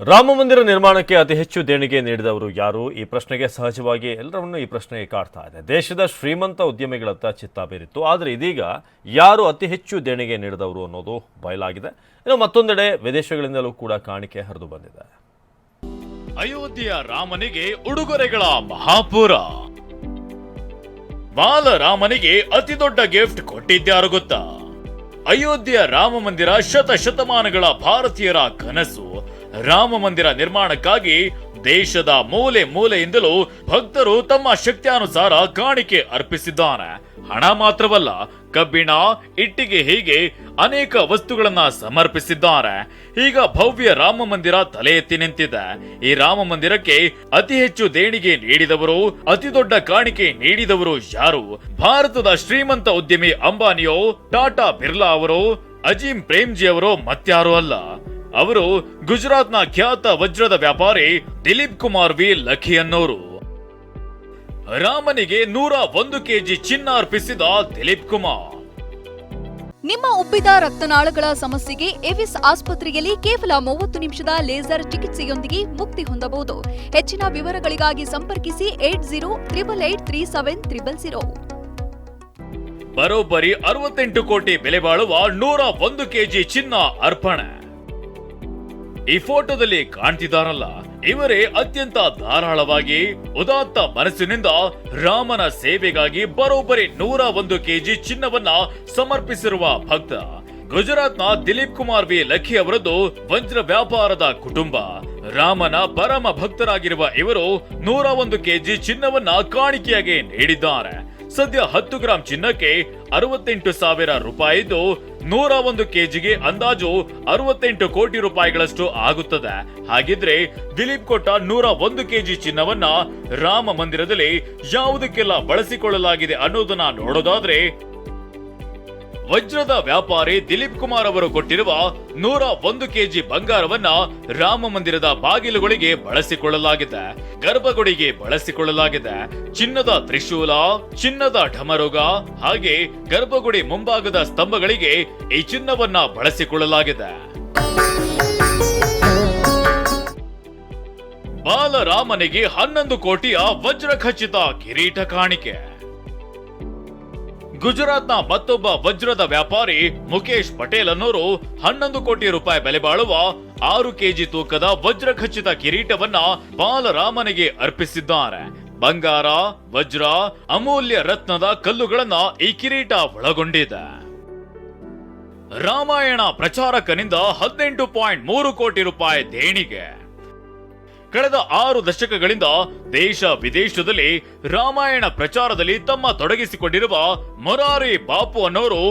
ರಾಮ ಮಂದಿರ ನಿರ್ಮಾಣಕ್ಕೆ ಅತಿ ಹೆಚ್ಚು ದೇಣಿಗೆ ನೀಡಿದವರು ಯಾರು? ಈ ಪ್ರಶ್ನೆಗೆ ಸಹಜವಾಗಿ ಎಲ್ಲರನ್ನೂ ಈ ಪ್ರಶ್ನೆ ಕಾಡ್ತಾ ಇದೆ. ದೇಶದ ಶ್ರೀಮಂತ ಉದ್ಯಮಿಗಳತ್ತ ಚಿತ್ತ ಬೀರಿತ್ತು. ಆದರೆ ಇದೀಗ ಯಾರು ಅತಿ ಹೆಚ್ಚು ದೇಣಿಗೆ ನೀಡಿದವರು ಅನ್ನೋದು ಬಯಲಾಗಿದೆ. ಇನ್ನು ಮತ್ತೊಂದೆಡೆ ವಿದೇಶಗಳಿಂದಲೂ ಕೂಡ ಕಾಣಿಕೆ ಹರಿದು ಬಂದಿದೆ. ಅಯೋಧ್ಯೆಯ ರಾಮನಿಗೆ ಉಡುಗೊರೆಗಳ ಮಹಾಪುರ. ಬಾಲರಾಮನಿಗೆ ಅತಿ ದೊಡ್ಡ ಗಿಫ್ಟ್ ಕೊಟ್ಟಿದ್ದಾರು ಗೊತ್ತಾ? ಅಯೋಧ್ಯೆಯ ರಾಮ ಮಂದಿರ ಶತಶತಮಾನಗಳ ಭಾರತೀಯರ ಕನಸು. ರಾಮ ಮಂದಿರ ನಿರ್ಮಾಣಕ್ಕಾಗಿ ದೇಶದ ಮೂಲೆ ಮೂಲೆಯಿಂದಲೂ ಭಕ್ತರು ತಮ್ಮ ಶಕ್ತಿಯಾನುಸಾರ ಕಾಣಿಕೆ ಅರ್ಪಿಸಿದ್ದಾರೆ ಹಣ ಮಾತ್ರವಲ್ಲ, ಕಬ್ಬಿಣ, ಇಟ್ಟಿಗೆ ಹೀಗೆ ಅನೇಕ ವಸ್ತುಗಳನ್ನ ಸಮರ್ಪಿಸಿದ್ದಾರೆ. ಈಗ ಭವ್ಯ ರಾಮ ಮಂದಿರ ತಲೆ ಎತ್ತಿ ನಿಂತಿದೆ. ಈ ರಾಮ ಮಂದಿರಕ್ಕೆ ಅತಿ ಹೆಚ್ಚು ದೇಣಿಗೆ ನೀಡಿದವರು, ಅತಿ ದೊಡ್ಡ ಕಾಣಿಕೆ ನೀಡಿದವರು ಯಾರು? ಭಾರತದ ಶ್ರೀಮಂತ ಉದ್ಯಮಿ ಅಂಬಾನಿಯೋ, ಟಾಟಾ ಬಿರ್ಲಾ ಅವರು ಅಜೀಂ ಪ್ರೇಮ್ಜಿ ಅವರು ಮತ್ಯಾರು ಅಲ್ಲ. ಅವರು ಗುಜರಾತ್ನ ಖ್ಯಾತ ವಜ್ರದ ವ್ಯಾಪಾರಿ ದಿಲೀಪ್ ಕುಮಾರ್ ವಿ. ಲಖಿ ಅನ್ನೋರು ರಾಮನಿಗೆ ನೂರ ಒಂದು ಕೆಜಿ ಚಿನ್ನ ಅರ್ಪಿಸಿದ ದಿಲೀಪ್ ಕುಮಾರ್. ನಿಮ್ಮ ಉಬ್ಬಿದ ರಕ್ತನಾಳಗಳ ಸಮಸ್ಯೆಗೆ ಎವಿಸ್ ಆಸ್ಪತ್ರೆಯಲ್ಲಿ ಕೇವಲ ಮೂವತ್ತು ನಿಮಿಷದ ಲೇಸರ್ ಚಿಕಿತ್ಸೆಯೊಂದಿಗೆ ಮುಕ್ತಿ ಹೊಂದಬಹುದು. ಹೆಚ್ಚಿನ ವಿವರಗಳಿಗಾಗಿ ಸಂಪರ್ಕಿಸಿ eight zero triple eight three seven triple zero. ಬರೋಬ್ಬರಿ ಅರವತ್ತೆಂಟು ಕೋಟಿ ಬೆಲೆ ಬಾಳುವ ನೂರ ಒಂದು ಕೆಜಿ ಚಿನ್ನ ಅರ್ಪಣೆ. ಈ ಫೋಟೋದಲ್ಲಿ ಕಾಣ್ತಿದಾರಲ್ಲ ಇವರೇ ಅತ್ಯಂತ ಧಾರಾಳವಾಗಿ, ಉದಾತ್ತ ಮನಸ್ಸಿನಿಂದ ರಾಮನ ಸೇವೆಗಾಗಿ ಬರೋಬ್ಬರಿ ನೂರ ಒಂದು ಕೆಜಿ ಚಿನ್ನವನ್ನ ಸಮರ್ಪಿಸಿರುವ ಭಕ್ತ. ಗುಜರಾತ್ನ ದಿಲೀಪ್ ಕುಮಾರ್ ವಿ. ಲಖಿ ಅವರದ್ದು ವಜ್ರ ವ್ಯಾಪಾರದ ಕುಟುಂಬ. ರಾಮನ ಪರಮ ಭಕ್ತರಾಗಿರುವ ಇವರು ನೂರ ಒಂದು ಕೆಜಿ ಚಿನ್ನವನ್ನ ಕಾಣಿಕೆಯಾಗಿ ನೀಡಿದ್ದಾರೆ. ಸದ್ಯ ಹತ್ತು ಗ್ರಾಂ ಚಿನ್ನಕ್ಕೆ ಅರವತ್ತೆಂಟು ಸಾವಿರ ರೂಪಾಯಿ ಇದ್ದು ನೂರ ಒಂದು ಕೆಜಿಗೆ ಅಂದಾಜು ಅರವತ್ತೆಂಟು ಕೋಟಿ ರೂಪಾಯಿಗಳಷ್ಟು ಆಗುತ್ತದೆ. ಹಾಗಿದ್ರೆ ದಿಲೀಪ್ ಕೊಟ್ಟ ನೂರ ಒಂದು ಕೆಜಿ ಚಿನ್ನವನ್ನ ರಾಮ ಮಂದಿರದಲ್ಲಿ ಯಾವುದಕ್ಕೆಲ್ಲ ಬಳಸಿಕೊಳ್ಳಲಾಗಿದೆ ಅನ್ನೋದನ್ನ ನೋಡೋದಾದ್ರೆ ವಜ್ರದ ವ್ಯಾಪಾರಿ ದಿಲೀಪ್ ಕುಮಾರ್ ಅವರು ಕೊಟ್ಟಿರುವ ನೂರ ಒಂದು ಕೆಜಿ ಬಂಗಾರವನ್ನ ರಾಮ ಮಂದಿರದ ಬಾಗಿಲುಗಳಿಗೆ ಬಳಸಿಕೊಳ್ಳಲಾಗಿದೆ. ಗರ್ಭಗುಡಿಗೆ ಬಳಸಿಕೊಳ್ಳಲಾಗಿದೆ. ಚಿನ್ನದ ತ್ರಿಶೂಲ, ಚಿನ್ನದ ಢಮರುಗ ಹಾಗೆ ಗರ್ಭಗುಡಿ ಮುಂಭಾಗದ ಸ್ತಂಭಗಳಿಗೆ ಈ ಚಿನ್ನವನ್ನ ಬಳಸಿಕೊಳ್ಳಲಾಗಿದೆ. ಬಾಲರಾಮನಿಗೆ ಹನ್ನೊಂದು ಕೋಟಿಯ ವಜ್ರ ಖಚಿತ ಕಿರೀಟ ಕಾಣಿಕೆ. ಗುಜರಾತ್ನ ಮತ್ತೊಬ್ಬ ವಜ್ರದ ವ್ಯಾಪಾರಿ ಮುಖೇಶ್ ಪಟೇಲ್ ಅನ್ನೋರು ಹನ್ನೊಂದು ಕೋಟಿ ರೂಪಾಯಿ ಬೆಲೆ ಬಾಳುವ ಆರು ಕೆಜಿ ತೂಕದ ವಜ್ರ ಖಚಿತ ಕಿರೀಟವನ್ನ ಬಾಲರಾಮನಿಗೆ ಅರ್ಪಿಸಿದ್ದಾರೆ. ಬಂಗಾರ, ವಜ್ರ, ಅಮೂಲ್ಯ ರತ್ನದ ಕಲ್ಲುಗಳನ್ನ ಈ ಕಿರೀಟ ಒಳಗೊಂಡಿದೆ. ರಾಮಾಯಣ ಪ್ರಚಾರಕನಿಂದ ಹದಿನೆಂಟು ಪಾಯಿಂಟ್ ಮೂರು ಕೋಟಿ ರೂಪಾಯಿ ದೇಣಿಗೆ. ಕಳೆದ ಆರು ದಶಕಗಳಿಂದ ದೇಶ ವಿದೇಶದಲ್ಲಿ ರಾಮಾಯಣ ಪ್ರಚಾರದಲ್ಲಿ ತಮ್ಮ ತೊಡಗಿಸಿಕೊಂಡಿರುವ ಮೊರಾರಿ ಬಾಪು ಅನ್ನೋರು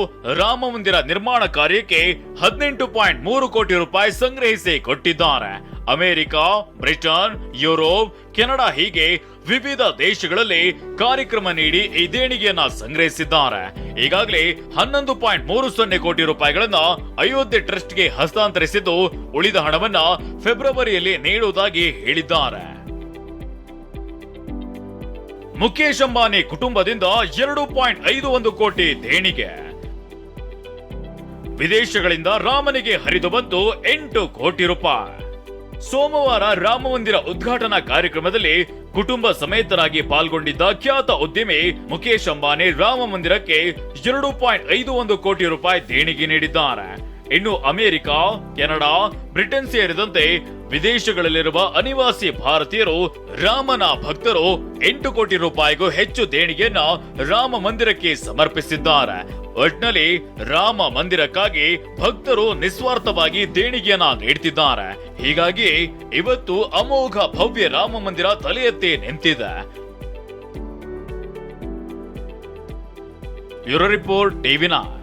ರಾಮ ಮಂದಿರ ನಿರ್ಮಾಣ ಕಾರ್ಯಕ್ಕೆ ಹದಿನೆಂಟು ಪಾಯಿಂಟ್ ಮೂರು ಕೋಟಿ ರೂಪಾಯಿ ಸಂಗ್ರಹಿಸಿ ಕೊಟ್ಟಿದ್ದಾರೆ. ಅಮೆರಿಕ, ಬ್ರಿಟನ್, ಯುರೋಪ್, ಕೆನಡಾ ಹೀಗೆ ವಿವಿಧ ದೇಶಗಳಲ್ಲಿ ಕಾರ್ಯಕ್ರಮ ನೀಡಿ ಈ ದೇಣಿಗೆಯನ್ನ ಸಂಗ್ರಹಿಸಿದ್ದಾರೆ. ಈಗಾಗಲೇ ಹನ್ನೊಂದು ಪಾಯಿಂಟ್ ಮೂರು ಸೊನ್ನೆ ಕೋಟಿ ರೂಪಾಯಿಗಳನ್ನ ಅಯೋಧ್ಯೆ ಟ್ರಸ್ಟ್ಗೆ ಹಸ್ತಾಂತರಿಸಿದ್ದು ಉಳಿದ ಹಣವನ್ನ ಫೆಬ್ರವರಿಯಲ್ಲಿ ನೀಡುವುದಾಗಿ ಹೇಳಿದ್ದಾರೆ. ಮುಖೇಶ್ ಅಂಬಾನಿ ಕುಟುಂಬದಿಂದ ಎರಡು ಪಾಯಿಂಟ್ ಐದು ಒಂದು ಕೋಟಿ ದೇಣಿಗೆ. ವಿದೇಶಗಳಿಂದ ರಾಮನಿಗೆ ಹರಿದು ಬಂತು ಎಂಟು ಕೋಟಿ ರೂಪಾಯಿ. ಸೋಮವಾರ ರಾಮ ಮಂದಿರ ಉದ್ಘಾಟನಾ ಕಾರ್ಯಕ್ರಮದಲ್ಲಿ ಕುಟುಂಬ ಸಮೇತರಾಗಿ ಪಾಲ್ಗೊಂಡಿದ್ದ ಖ್ಯಾತ ಉದ್ಯಮಿ ಮುಖೇಶ್ ಅಂಬಾನಿ ರಾಮ ಮಂದಿರಕ್ಕೆ ಎರಡು ಪಾಯಿಂಟ್ ಐದು ಒಂದು ಕೋಟಿ ರೂಪಾಯಿ ದೇಣಿಗೆ ನೀಡಿದ್ದಾರೆ. ಇನ್ನು ಅಮೆರಿಕ, ಕೆನಡಾ, ಬ್ರಿಟನ್ ಸೇರಿದಂತೆ ವಿದೇಶಗಳಲ್ಲಿರುವ ಅನಿವಾಸಿ ಭಾರತೀಯರು, ರಾಮನ ಭಕ್ತರು ಎಂಟು ಕೋಟಿ ರೂಪಾಯಿಗೂ ಹೆಚ್ಚು ದೇಣಿಗೆಯನ್ನ ರಾಮ ಮಂದಿರಕ್ಕೆ ಸಮರ್ಪಿಸಿದ್ದಾರೆ. ಒಟ್ನಲ್ಲಿ ರಾಮ ಮಂದಿರಕ್ಕಾಗಿ ಭಕ್ತರು ನಿಸ್ವಾರ್ಥವಾಗಿ ದೇಣಿಗೆಯನ್ನ ನೀಡುತ್ತಿದ್ದಾರೆ ಹೀಗಾಗಿ ಇವತ್ತು ಅಮೋಘ ಭವ್ಯ ರಾಮ ಮಂದಿರ ತಲೆ ಎತ್ತಿ ನಿಂತಿದೆ. Euro report TV nine.